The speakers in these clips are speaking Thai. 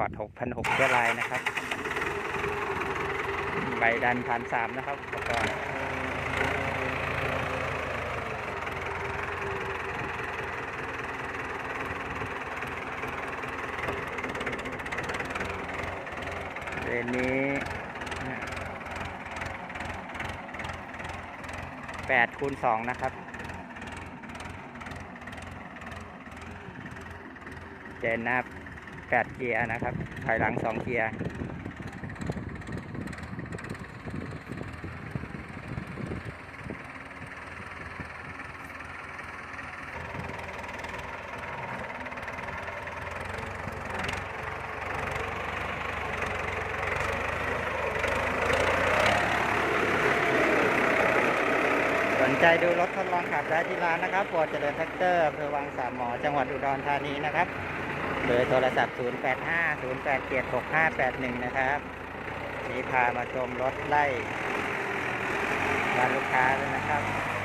อร์ด6 0 0เชื้อลายนะครับ ใบดันพันสามนะครับอุปกรณ์เรนนี้แปดคูณสองนะครับเจนนับ 8 เกียร์นะครับ ถอยหลัง 2 เกียร์ใจดูรถทดลองขับได้ที่ร้านนะครับปวดเจริญแท็กเตอร์อำเภอวังสามหมอ จังหวัดอุดรธานีนะครับ เบอร์โทรศัพท์ 085 087 6581 นะครับนี่พามาชมรถไล่บ้านลูกค้าเลยนะครับ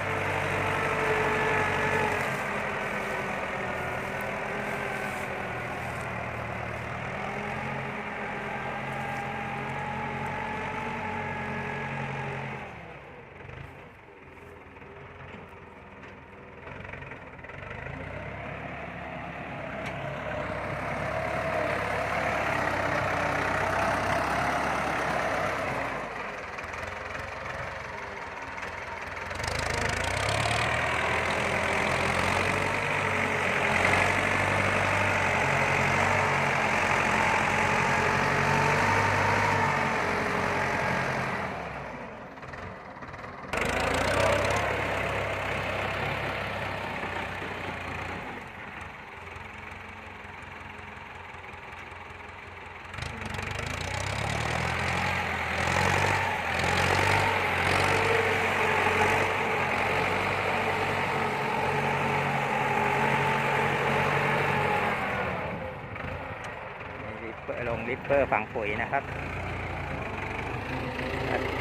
ลงลิปเปอร์ฝังปุ๋ยนะครับ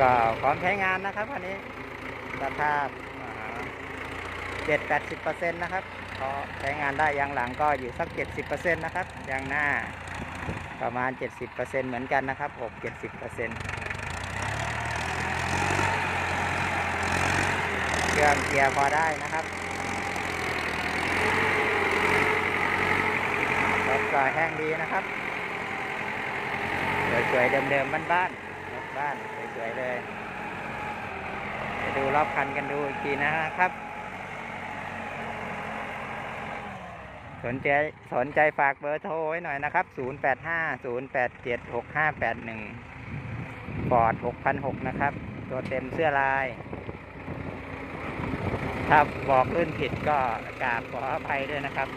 ก็พร้อมใช้งานนะครับอันนี้สภาพเจ็ดแปดสิบเปอร์เซ็นต์นะครับพอใช้งานได้ยางหลังก็อยู่สักเจ็ดสิบเปอร์เซ็นต์นะครับยางหน้าประมาณเจ็ดสิบเปอร์เซ็นต์เหมือนกันนะครับหกเจ็ดสิบเปอร์เซ็นต์เครื่องเกียร์พอได้นะครับรถก็แห้งดีนะครับ สวยๆเดิมๆบ้านๆรถบ้านสวยๆเลยไปดูรอบคันกันดูอีกทีนะครับ สนใจสนใจฝากเบอร์โทรไว้หน่อยนะครับ 085 087 6581ฟอร์ด6,006 นะครับ ตัวเต็มเสื้อลาย ถ้าบอกรุ่นผิดก็กราบขออภัยด้วยนะครับ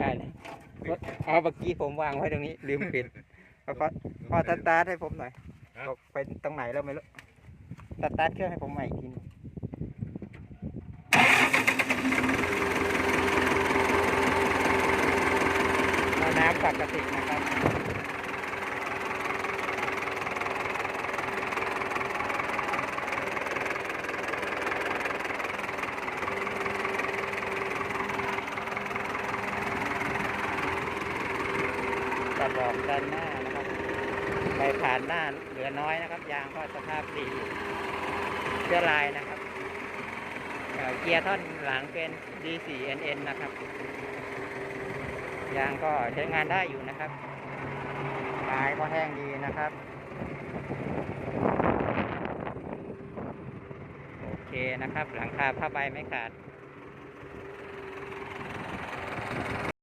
ได้เลยรถเอาเมื่อกี้ผมวางไว้ตรงนี้ ลืมปิดพอพอพอสตาร์ทให้ผมหน่อยครับบอกไปตรงไหนแล้วไม่รู้สตาร์ทเครื่องให้ผมใหม่อีกทีหนึงเอาน้ำปกตินะค รับกระบอกด้านหน้านะครับใบผ่านหน้าเหลือน้อยนะครับ ยางก็สภาพดีเชื้อลายนะครับเกียร์ท่อนหลังเป็น D4NN นะครับ ยางก็ใช้งานได้อยู่นะครับไม้ก็แห้งดีนะครับ โอเคนะครับ หลังคาผ้าใบไม่ขาด